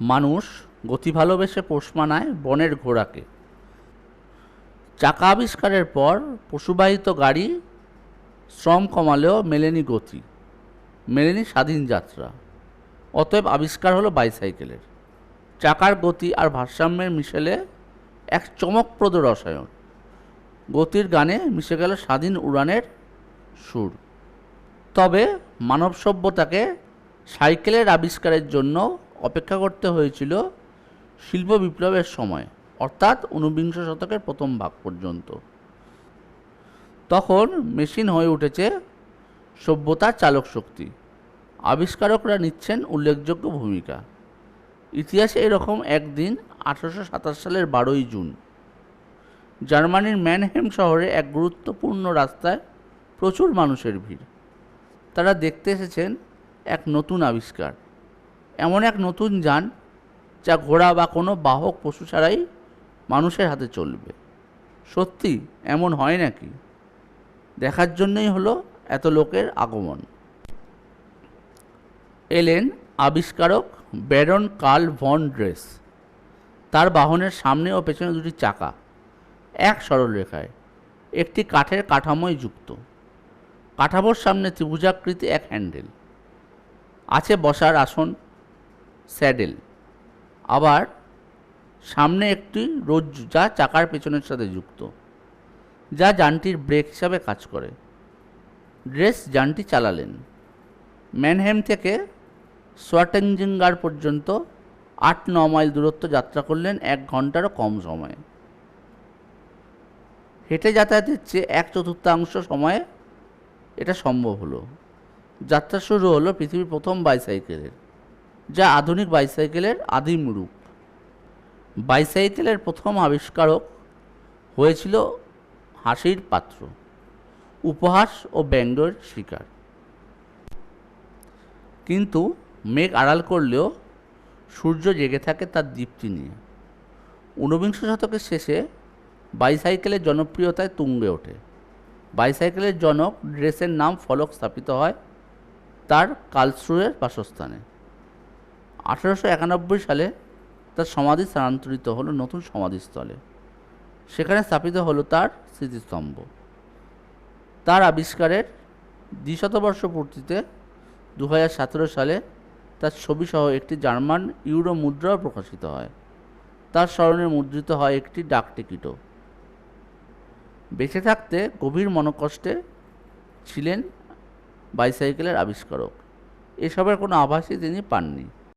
মানুষ গতি ভালোবেসে পোষ মানায় বনের ঘোড়াকে। চাকা আবিষ্কারের পর পশুবাহিত গাড়ি, শ্রম কমালেও মেলেনি গতি, মেলেনি স্বাধীন যাত্রা। অতএব আবিষ্কার হলো বাইসাইকেলের। চাকার গতি আর ভারসাম্যের মিশেলে এক চমকপ্রদ রসায়ন। গতির গানে মিশে গেল স্বাধীন উড়ানের সুর। তবে মানব সভ্যতাকে সাইকেলের আবিষ্কারের জন্য অপেক্ষা করতে হয়েছিল শিল্প বিপ্লবের সময়, অর্থাৎ ঊনবিংশ শতকের প্রথম ভাগ পর্যন্ত। তখন মেশিন হয়ে উঠেছে সভ্যতার চালক শক্তি। আবিষ্কারকরা নিচ্ছেন উল্লেখযোগ্য ভূমিকা। ইতিহাসে এরকম একদিন আঠারোশো সাতাশ সালের বারোই জুন, জার্মানির ম্যানহেম শহরে এক গুরুত্বপূর্ণ রাস্তায় প্রচুর মানুষের ভিড়। তারা দেখতে এসেছেন এক নতুন আবিষ্কার। এমন এক নতুন যান যা ঘোড়া বা কোনো বাহক পশু ছাড়াই মানুষের হাতে চলবে। সত্যি এমন হয় নাকি? দেখার জন্যই হলো এত লোকের আগমন। এলেন আবিষ্কারক ব্যারন কার্ল ভন ড্রেস। তার বাহনের সামনে ও পেছনে দুটি চাকা, এক সরল রেখায় একটি কাঠের কাঠামোয় যুক্ত। কাঠামোর সামনে ত্রিভুজাকৃতি এক হ্যান্ডেল। আছে বসার আসন স্যাডেল। আবার সামনে একটি রজ্জু যা চাকার পেছনের সাথে যুক্ত, যা যানটির ব্রেক হিসাবে কাজ করে। ড্রেস যানটি চালালেন। ম্যানহেম থেকে সোয়াটেনজিঙ্গার পর্যন্ত আট ন মাইল দূরত্ব যাত্রা করলেন এক ঘন্টারও কম সময়ে। হেঁটে যাতায়াতের চেয়ে এক চতুর্থাংশ সময়ে এটা সম্ভব হলো। যাত্রা শুরু হলো পৃথিবীর প্রথম বাইসাইকেলের। যা আধুনিক বাইসাইকেলের আদিম রূপ। বাইসাইকেলের প্রথম আবিষ্কারক হয়েছিল হাসির পাত্র, উপহাস ও ব্যঙ্গের শিকার। কিন্তু মেঘ আড়াল করলেও সূর্য জেগে থাকে তার দীপ্তি নিয়ে। ঊনবিংশ শতকের শেষে বাইসাইকেলের জনপ্রিয়তায় তুঙ্গে ওঠে। বাইসাইকেলের জনক ড্রেসের নাম ফলক স্থাপিত হয় তার কালশ্রুয়ের বাসস্থানে। আঠারোশো একানব্বই সালে তার সমাধি স্থানান্তরিত হলো নতুন সমাধিস্থলে। সেখানে স্থাপিত হলো তার স্মৃতিস্তম্ভ। তার আবিষ্কারের দ্বিশতবর্ষ পূর্তিতে দু হাজার সতেরো সালে তার ছবিসহ একটি জার্মান ইউরো মুদ্রাও প্রকাশিত হয়। তার স্মরণে মুদ্রিত হয় একটি ডাক টিকিটও। বেঁচে থাকতে গভীর মনকষ্টে ছিলেন বাইসাইকেলের আবিষ্কারক। এসবের কোনো আভাসই তিনি পাননি।